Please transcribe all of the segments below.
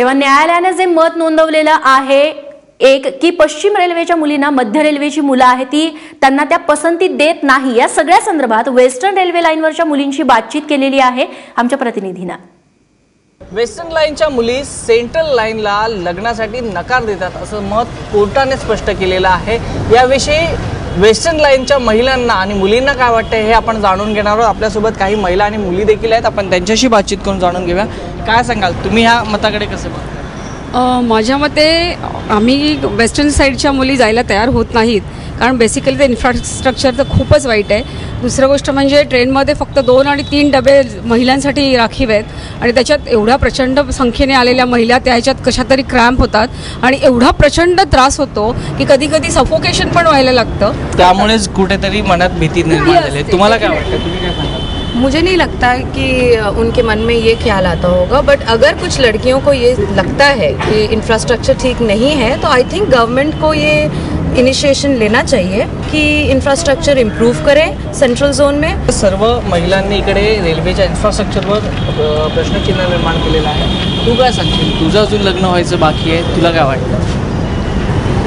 तेव्हा न्यायालयाने जे मत नोंदवलेलं आहे एक की पश्चिम रेल्वेच्या मुलींना मध्य रेल्वेची मुलं आहे ती त्यांना त्या पसंती देत नाही. या सगळ्या संदर्भात वेस्टर्न रेल्वे लाईनवरच्या मुलींशी बातचीत केलेली आहे आमच्या प्रतिनिधीनं. वेस्टर्न लाईनच्या मुली सेंट्रल लाईनला लग्नासाठी नकार देतात असं मत कोर्टाने स्पष्ट केलेलं आहे. याविषयी वेस्टर्न लाईनच्या महिलांना आणि मुलींना काय वाटतं हे आपण जाणून घेणार आहोत. आपल्यासोबत काही महिला आणि मुली देखील आहेत. आपण त्यांच्याशी बातचीत करून जाणून घेऊया. काय सांगाल? तुम्ही ह्या मताकडे कसे बघा माझ्या मते आम्ही वेस्टर्न साईडच्या मुली जायला तयार होत नाहीत. कारण बेसिकली ते इन्फ्रास्ट्रक्चर तर खूपच वाईट आहे. दुसरं गोष्ट म्हणजे ट्रेनमध्ये फक्त दोन आणि तीन डबे महिलांसाठी राखीव आहेत आणि त्याच्यात एवढ्या प्रचंड संख्येने आलेल्या महिला त्याच्यात कशा तरी क्रॅम्प होतात आणि एवढा प्रचंड त्रास होतो की कधी कधी सफोकेशन पण व्हायला लागतं. त्यामुळेच कुठेतरी मनात भीती निर्माण झाली. तुम्हाला काय वाटतं? तुम्ही काय सांगाल? मुझे नहीं लगता कि उनके मन में ये ख्याल आता होगा बट अगर कुछ लड़कियों को ये लगता है कि इंफ्रास्ट्रक्चर ठीक नहीं है तो आई थिंक गवर्नमेंट को ये इनिशिएशन लेना चाहिए कि इंफ्रास्ट्रक्चर इम्प्रूव करें सेंट्रल जोन में। सर्व महिलांनी इकडे रेल्वेच्या इन्फ्रास्ट्रक्चरवर प्रश्नचिन्ह निर्माण केलेलं आहे. तू काय सांगशील? तुझं अजून लग्न व्हायचं बाकी आहे. तुला काय वाटतं?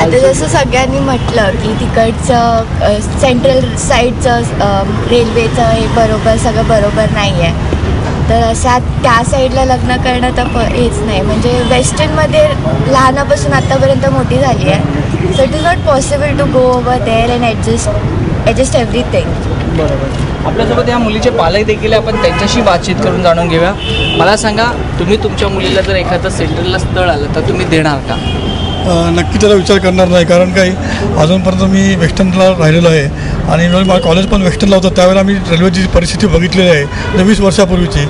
आता जसं सगळ्यांनी म्हटलं की तिकडचं सेंट्रल साईडचं रेल्वेचं हे बरोबर सगळं बरोबर नाही आहे तर अशा त्या साईडला लग्न करणं तर प हेच नाही. म्हणजे वेस्टर्नमध्ये लहानापासून आत्तापर्यंत मोठी झाली आहे. So it is not possible to go over there and adjust adjust everything. बरोबर. आपल्यासोबत या मुलीचे पालक देखील आहे, आपण त्यांच्याशी बातचीत करून जाणून घेऊया. मला सांगा तुम्ही तुमच्या मुलीला जर एखादं सेंटरला स्थळ आलं तर तुम्ही देणार का? नक्की त्याचा विचार करणार नाही. कारण काही अजूनपर्यंत मी वेस्टर्नला राहिलेलो आहे. आणि जेव्हा माझं कॉलेज पण वेस्टर्नला होतं. त्यावेळेला मी रेल्वेची परिस्थिती बघितलेली आहे. ते वीस वर्षापूर्वीची.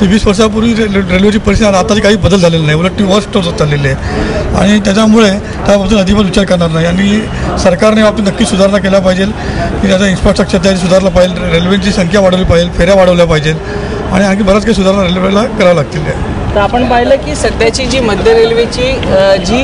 ती वीस वर्षापूर्वी रे रेल्वेची परिस्थिती आणि आताची काही बदल झालेला नाही. उलट ती वर्स्ट होत चाललेली आहे. आणि त्याच्यामुळे त्याबद्दल अजिबात विचार करणार नाही. आणि सरकारने बाबतीत नक्की सुधारणा केल्या पाहिजे की त्याचा इन्फ्रास्ट्रक्चर त्याची सुधारलं पाहिजे. रेल्वेची संख्या वाढवली पाहिजे. फेऱ्या वाढवल्या पाहिजेत. आणि आणखी बऱ्याच काही सुधारणा रेल्वेला कराव्या लागतील. तर आपण पाहिलं की सध्याची जी मध्य रेल्वेची जी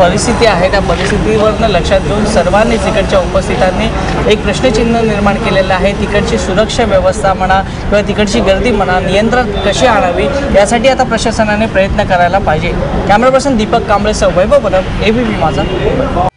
परिस्थिती आहे त्या परिस्थितीवरनं लक्षात घेऊन सर्वांनीच इकडच्या उपस्थितांनी एक प्रश्नचिन्ह निर्माण केलेलं आहे. तिकडची सुरक्षा व्यवस्था म्हणा किंवा तिकडची गर्दी म्हणा नियंत्रण कशी आणावी यासाठी आता प्रशासनाने प्रयत्न करायला पाहिजे. कॅमेरा पर्सन दीपक कांबळे सह वैभव परब एबीपी माझा.